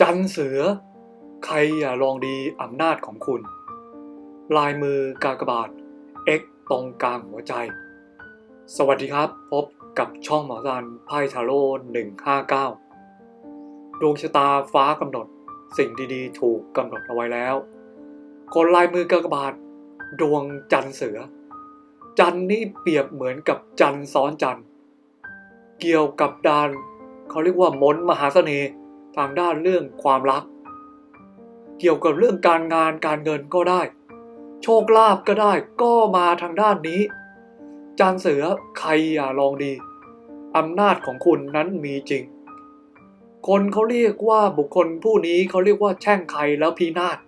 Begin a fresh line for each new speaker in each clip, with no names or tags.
จันเสือ ใครอย่าลองดีอำนาจของคุณ ลายมือกากบาท X ตรงกลางหัวใจ สวัสดีครับ พบกับช่องหมอซันไพ่ทาโร่159 ดวงชะตาฟ้ากำหนดสิ่งดีๆ ถูกกำหนดเอาไว้แล้ว คนลายมือกากบาท ดวงจันเสือ จันนี่เปรียบเหมือนกับจันซ้อนจัน เกี่ยวกับดานเขาเรียกว่ามนมหาเสน่ห์ ทางด้านเรื่องความรัก เกี่ยวกับเรื่องการงานการเงินก็ได้ โชคลาภก็ได้ก็มาทางด้านนี้ จานเสือใครอย่าลองดีอำนาจของคุณนั้นมีจริง คนเขาเรียกว่าบุคคลผู้นี้เขาเรียกว่าแช่งใครแล้วพีนาศ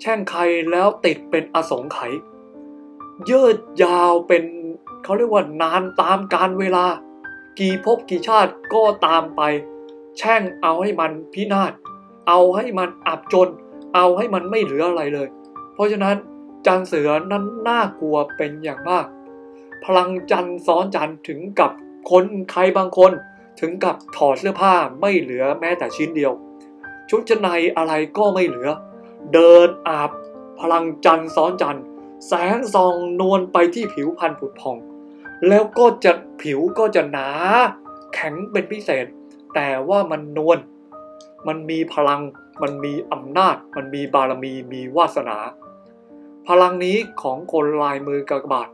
แช่งใครแล้วติดเป็นอสงไขยยืดยาวเป็นเขาเรียกว่านานตามการเวลา กี่ภพกี่ชาติก็ตามไป แช่งเอาให้มันพินาศ เอาให้มันอับจน เอาให้มันไม่เหลืออะไรเลย เพราะฉะนั้นจันเสือนั้นน่ากลัวเป็นอย่างมาก พลังจันซ้อนจันถึงกับคนใครบางคน ถึงกับถอดเสื้อผ้าไม่เหลือแม้แต่ชิ้นเดียว ชุดชั้นในอะไรก็ไม่เหลือ เดินอาบพลังจันทร์ซ้อนจันทร์แสงส่องนวลไปที่ผิวพรรณผุดผ่อง แล้วก็จะผิวก็จะหนา แข็งเป็นพิเศษ แต่ว่ามันนวลมันมีพลัง มันมีอำนาจ มันมีบารมี มีวาสนา พลังนี้ของคนลายมือกากบาท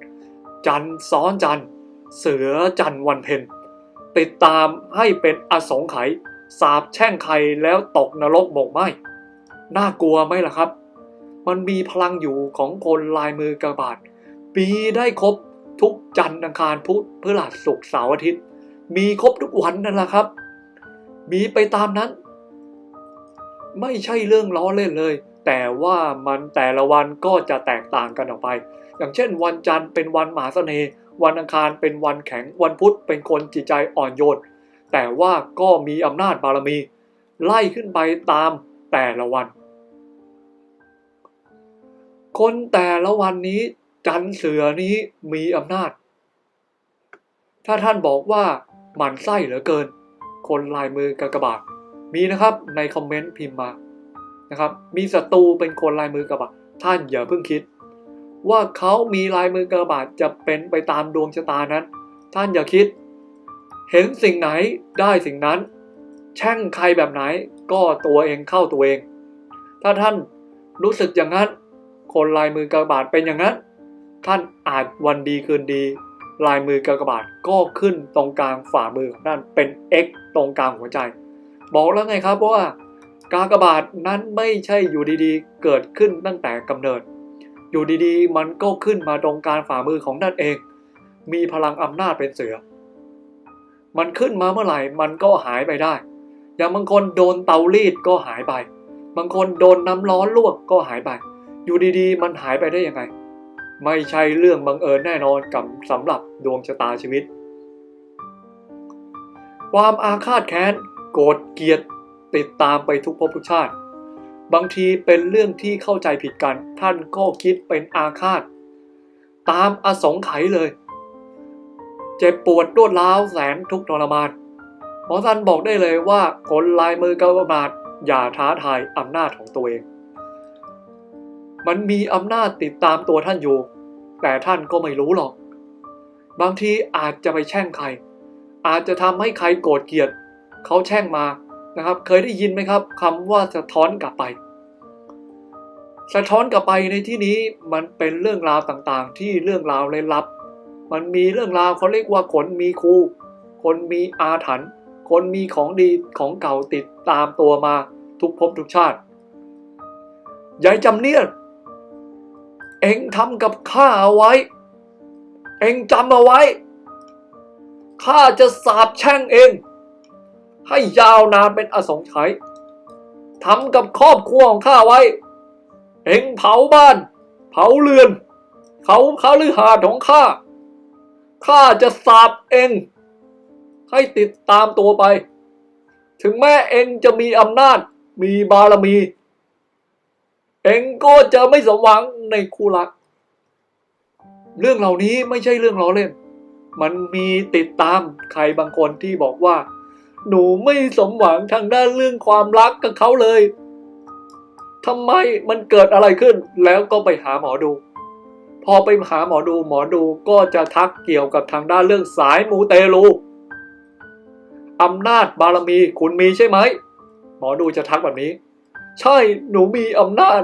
จันซ้อนจัน เสือจันวันเพ็ญติดตามให้เป็นอสงไขยสาบแช่งใครแล้วตกนรกหมกไหมน่ากลัวไหมล่ะครับ มันมีพลังอยู่ของคนลายมือกากบาทปีได้ครบทุกจันทร์อังคารพุธพฤหัสศุกร์เสาร์อาทิตย์ มีครบทุกวันนั่นแหละครับ มีไปตามนั้น ไม่ใช่เรื่องล้อเล่นเลย แต่ว่ามันแต่ละวันก็จะแตกต่างกันออกไป อย่างเช่น วันจันทร์เป็นวันมหาเสน่ห์วันอังคารเป็นวันแข็งวันพุธเป็นคนจิตใจอ่อนโยน แต่ว่าก็มีอำนาจบารมี ไล่ขึ้นไปตามแต่ละวัน คนแต่ละวันนี้จันทร์เสือนี้มีอำนาจ ถ้าท่านบอกว่าหมันไส้เหลือเกิน คนลายมือกากบาท มีนะครับในคอมเมนต์พิมพ์มานะครับ มีศัตรูเป็นคนลายมือกากบาทท่านอย่าเพิ่งคิด ว่าเขามีลายมือกากบาทจะเป็นไปตามดวงชะตานั้น ท่านอย่าคิด เห็นสิ่งไหนได้สิ่งนั้น แช่งใครแบบไหนก็ตัวเองเข้าตัวเอง ถ้าท่านรู้สึกอย่างนั้น คนลายมือกากบาทเป็นอย่างนั้น ท่านอาจวันดีคืนดี ลายมือกากบาทก็ขึ้นตรงกลางฝ่ามือของท่านเป็น X ตรงกลางหัวใจ บอกแล้วไงครับว่ากากบาทนั้นไม่ใช่อยู่ดีๆ เกิดขึ้นตั้งแต่กำเนิด อยู่ดีๆ มันก็ขึ้นมาตรงกลางฝ่ามือของท่านเอง มีพลังอำนาจเป็นเสือ มันขึ้นมาเมื่อไหร่มันก็หายไปได้ อย่างบางคนโดนเตารีดก็หายไป บางคนโดนน้ำร้อนลวกก็หายไป อยู่ดีๆ มันหายไปได้ยังไง ไม่ใช่เรื่องบังเอิญแน่นอนกับสำหรับดวงชะตาชีวิต ความอาฆาตแค้นโกรธเกลียดติดตามไปทุกภพทุกชาติ บางทีเป็นเรื่องที่เข้าใจผิดกัน ท่านก็คิดเป็นอาฆาต ตามอสงไขยเลย เจ็บปวดรวดร้าวแสนทุกทรมานหมอท่านบอกได้เลยว่าคนลายมือกระบาดอย่าท้าทายอำนาจของตัวเอง มันมีอำนาจติดตามตัวท่านอยู่ แต่ท่านก็ไม่รู้หรอก บางทีอาจจะไปแช่งใคร อาจจะทำให้ใครโกรธเกลียด เขาแช่งมานะครับ เคยได้ยินไหมครับคำว่าสะท้อนกลับไป สะท้อนกลับไปในที่นี้มันเป็นเรื่องราวต่างๆ ที่เรื่องราวเลยลับ มันมีเรื่องราวเขาเรียกว่าคนมีครูคนมีอาถรรพ์คนมีของดีของเก่าติดตามตัวมาทุกภพทุกชาติยายจำเนียน เอ็งทำกับข้าเอาไว้ เองจำเอาไว้ ข้าจะสาบแช่งเอง ให้ยาวนานเป็นอสงไขยทำกับครอบครัวของข้าไว้ เองเผาบ้าน เผาเรือน เขาคาลือหาดของข้า ข้าจะสาบเอง ให้ติดตามตัวไป ถึงแม้เองจะมีอำนาจ มีบารมี เองก็จะไม่สมหวังในคู่รัก เรื่องเหล่านี้ไม่ใช่เรื่องล้อเล่น มันมีติดตามใครบางคนที่บอกว่า หนูไม่สมหวังทางด้านเรื่องความรักกับเขาเลยทำไมมันเกิดอะไรขึ้นแล้วก็ไปหาหมอดู พอไปหาหมอดูหมอดูก็จะทักเกี่ยวกับทางด้านเรื่องสายมูเตลูอำนาจบารมีคุณมีใช่ไหม หมอดูจะทักแบบนี้ ใช่หนูมีอำนาจ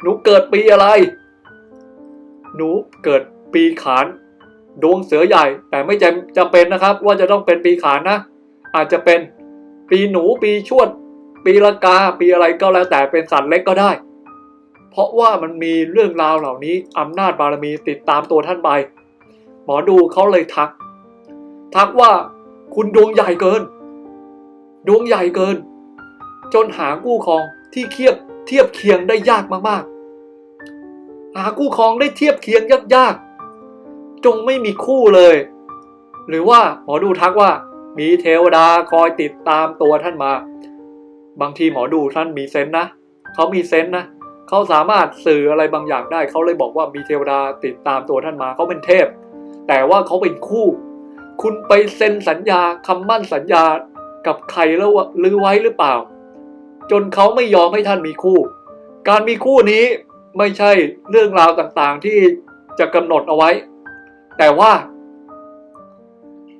หนูเกิดปีอะไร หนูเกิดปีขานดวงเสือใหญ่ แต่ไม่จำจำเป็นนะครับ ว่าจะต้องเป็นปีขานนะ อาจจะเป็นปีหนูปีชวด ปีละกา ปีอะไรก็แล้วแต่เป็นสัตว์เล็กก็ได้ เพราะว่ามันมีเรื่องราวเหล่านี้อำนาจบารมีติดตามตัวท่านไป หมอดูเขาเลยทัก ทักว่าคุณดวงใหญ่เกิน ดวงใหญ่เกิน จนหากู้ครองที่เทียบ เทียบเคียงได้ยากมากๆ หาคู่ครองได้เทียบเคียงยากๆ จงไม่มีคู่เลย หรือว่าหมอดูทักว่า มีเทวดาคอยติดตามตัวท่านมา บางทีหมอดูท่านมีเซนนะเขามีเซนนะเขาสามารถสื่ออะไรบางอย่างได้เขาเลยบอกว่ามีเทวดาติดตามตัวท่านมาเขาเป็นเทพ แต่ว่าเขาเป็นคู่ คุณไปเซ็นสัญญาคำมั่นสัญญากับใครแล้วลือไว้หรือเปล่า จนเขาไม่ยอมให้ท่านมีคู่ การมีคู่นี้ไม่ใช่เรื่องราวต่างๆที่จะกำหนดเอาไว้ แต่ว่า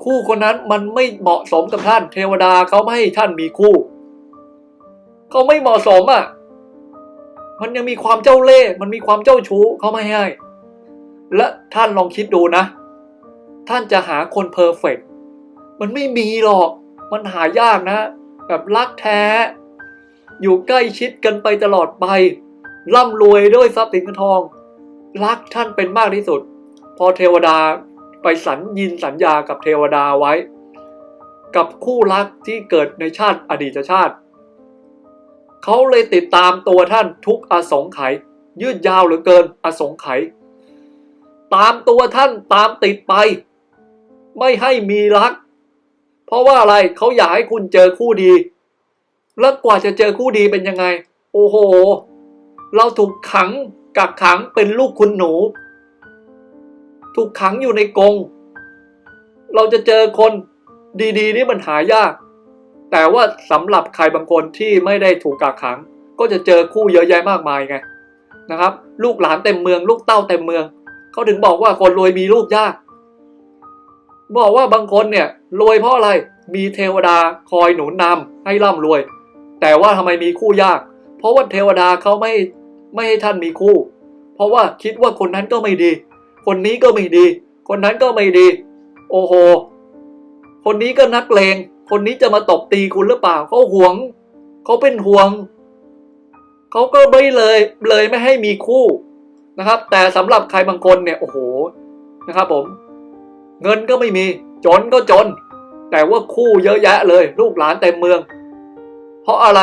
คู่คนนั้นมันไม่เหมาะสมกับท่าน เทวดาเขาไม่ให้ท่านมีคู่เขาไม่เหมาะสมอะ มันยังมีความเจ้าเล่ห์มันมีความเจ้าชู้เขาไม่ให้ และท่านลองคิดดูนะ ท่านจะหาคนเพอร์เฟกมันไม่มีหรอก มันหายากนะ แบบรักแท้ อยู่ใกล้ชิดกันไปตลอดไป ร่ำรวยด้วยทรัพย์สินเงินทอง รักท่านเป็นมากที่สุด พอเทวดาไปสัญญินสัญญากับเทวดาไว้ กับคู่รักที่เกิดในชาติอดีตชาติ เขาเลยติดตามตัวท่านทุกอสงไขยยืดยาวเหลือเกินอสงไขยตามตัวท่านตามติดไป ไม่ให้มีรัก เพราะว่าอะไรเขาอยากให้คุณเจอคู่ดี แล้วกว่าจะเจอคู่ดีเป็นยังไง โอ้โห เราถูกขังกักขังเป็นลูกคุณหนู ถูกขังอยู่ในกรงเราจะเจอคนดีๆนี่มันหายาก แต่ว่าสำหรับใครบางคนที่ไม่ได้ถูกกักขัง ก็จะเจอคู่เยอะแยะมากมายไงนะครับ ลูกหลานเต็มเมือง ลูกเต้าเต็มเมืองเขาถึงบอกว่าคนรวยมีลูกยาก บอกว่าบางคนเนี่ยรวยเพราะอะไรมีเทวดาคอยหนุนนำให้ร่ำรวย แต่ว่าทำไมมีคู่ยาก เพราะว่าเทวดาเขาไม่ไม่ให้ท่านมีคู่ เพราะว่าคิดว่าคนนั้นก็ไม่ดี คนนี้ก็ไม่ดี คนนั้นก็ไม่ดี โอ้โห คนนี้ก็นักเลง คนนี้จะมาตบตีคุณหรือเปล่าเขาห่วง เขาเป็นห่วง เขาก็ไม่เลยเลยไม่ให้มีคู่นะครับ แต่สำหรับใครบางคนเนี่ยโอ้โหนะครับผม เงินก็ไม่มีจนก็จน แต่ว่าคู่เยอะแยะเลย ลูกหลานเต็มเมือง เพราะอะไร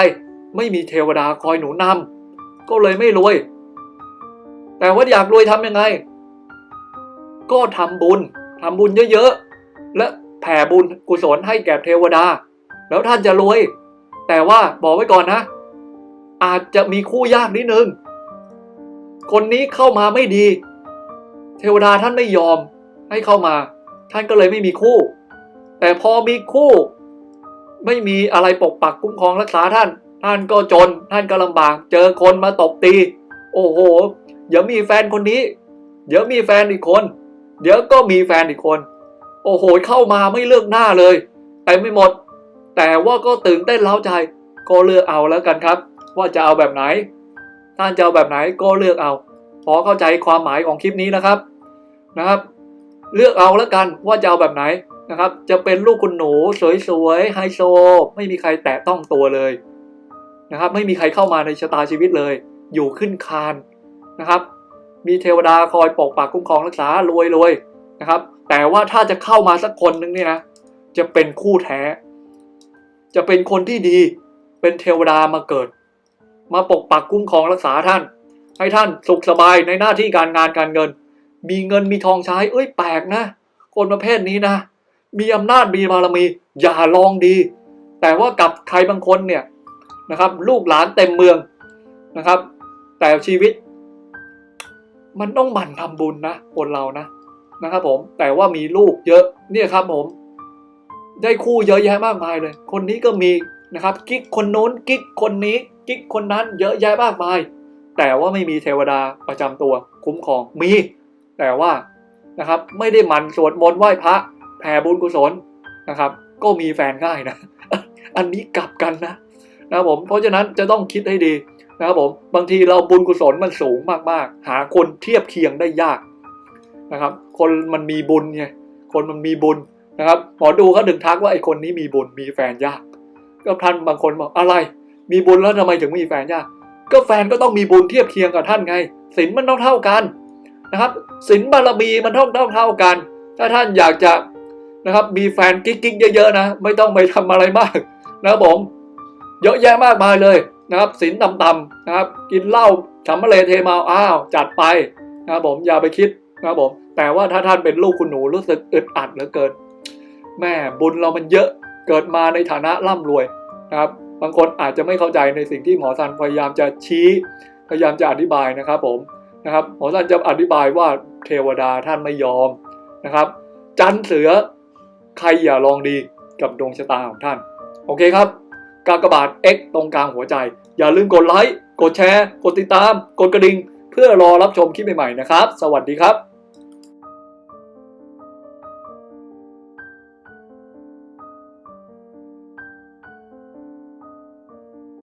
ไม่มีเทวดาคอยหนุนนำก็เลยไม่รวย แต่ว่าอยากรวยทำยังไง ก็ทำบุญทำบุญเยอะๆ และแผ่บุญกุศลให้แก่เทวดา แล้วท่านจะรวย แต่ว่าบอกไว้ก่อนนะ อาจจะมีคู่ยากนิดนึง คนนี้เข้ามาไม่ดี เทวดาท่านไม่ยอมให้เข้ามา ท่านก็เลยไม่มีคู่ แต่พอมีคู่ ไม่มีอะไรปกปักคุ้มครองรักษาท่าน ท่านก็จน ท่านก็ลำบาก เจอคนมาตบตี โอ้โห เดี๋ยวมีแฟนคนนี้ เดี๋ยวมีแฟนอีกคน เดี๋ยวก็มีแฟนอีกคน โอ้โห เข้ามาไม่เลือกหน้าเลย แต่ไม่หมด แต่ว่าก็ตื่นเต้นเล้าใจ ก็เลือกเอาแล้วกันครับ ว่าจะเอาแบบไหน ท่านจะเอาแบบไหนก็เลือกเอา พอเข้าใจความหมายของคลิปนี้นะครับ นะครับ เลือกเอาแล้วกันว่าจะเอาแบบไหน นะครับ จะเป็นลูกคุณหนูสวยๆไฮโซ ไม่มีใครแตะต้องตัวเลยนะครับ ไม่มีใครเข้ามาในชะตาชีวิตเลย อยู่ขึ้นคานนะครับ มีเทวดาคอยปกปักคุ้มครองรักษารวยรวยนะครับ แต่ว่าถ้าจะเข้ามาสักคนนึงเนี่ยนะจะเป็นคู่แท้ จะเป็นคนที่ดี เป็นเทวดามาเกิด มาปกปักคุ้มครองรักษาท่าน ให้ท่านสุขสบายในหน้าที่การงานการเงิน มีเงินมีทองใช้ เอ้ยแปลกนะ คนประเภทนี้นะ มีอำนาจมีบารมี อย่าลองดี แต่ว่ากับใครบางคนเนี่ยนะครับ ลูกหลานเต็มเมืองนะครับ แต่ชีวิต มันต้องหมั่นทำบุญนะคนเรานะนะครับ ผมแต่ว่ามีลูกเยอะเนี่ยครับผม ได้คู่เยอะแยะมากมายเลย คนนี้ก็มีนะครับกิ๊กคนโน้นกิ๊กคนนี้กิ๊กคนนั้นเยอะแยะมากมาย แต่ว่าไม่มีเทวดาประจำตัวคุ้มครองมี แต่ว่านะครับ ไม่ได้หมั่นสวดมนต์ไหว้พระ แผ่บุญกุศลนะครับ ก็มีแฟนง่ายนะ อันนี้กลับกันนะนะครับผมเพราะฉะนั้นจะต้องคิดให้ดีนะครับผมบางทีเราบุญกุศลมันสูงมากๆ หาคนเทียบเคียงได้ยากนะครับ คนมันมีบุญไงคนมันมีบุญนะครับหมอดูเขาถึงทักว่าไอ้คนนี้มีบุญมีแฟนยาก ก็ท่านบางคนบอกอะไร มีบุญแล้วทำไมถึงมีแฟนยาก ก็แฟนก็ต้องมีบุญเทียบเคียงกับท่านไงศีลมันต้องเท่ากันนะครับศีลบารมีมันต้องเท่าเท่ากัน ถ้าท่านอยากจะ นะครับ มีแฟนกิ๊กๆเยอะๆนะ ไม่ต้องไปทำอะไรมากนะครับผม เยอะแยะมากมายเลยนะครับศีลต่ำๆนะครับ กินเหล้าฉำมะเลเทเมาอ้าว จัดไปนะครับผมอย่าไปคิดนะครับผม แต่ว่าถ้าท่านเป็นลูกคุณหนูรู้สึกอึดอัดเหลือเกินแม่บุญเรามันเยอะเกิดมาในฐานะร่ำรวยนะครับบางคนอาจจะไม่เข้าใจในสิ่งที่หมอซันพยายามจะชี้พยายามจะอธิบายนะครับผมนะครับหมอซันจะอธิบายว่าเทวดาท่านไม่ยอมนะครับ จันเสือ ใครอย่าลองดีกับดวงชะตาของท่าน โอเคครับ กากบาท X ตรงกลางหัวใจ อย่าลืมกดไลค์ กดแชร์ กดติดตาม กดกระดิ่ง เพื่อรอรับชมคลิปใหม่ๆนะครับ สวัสดีครับ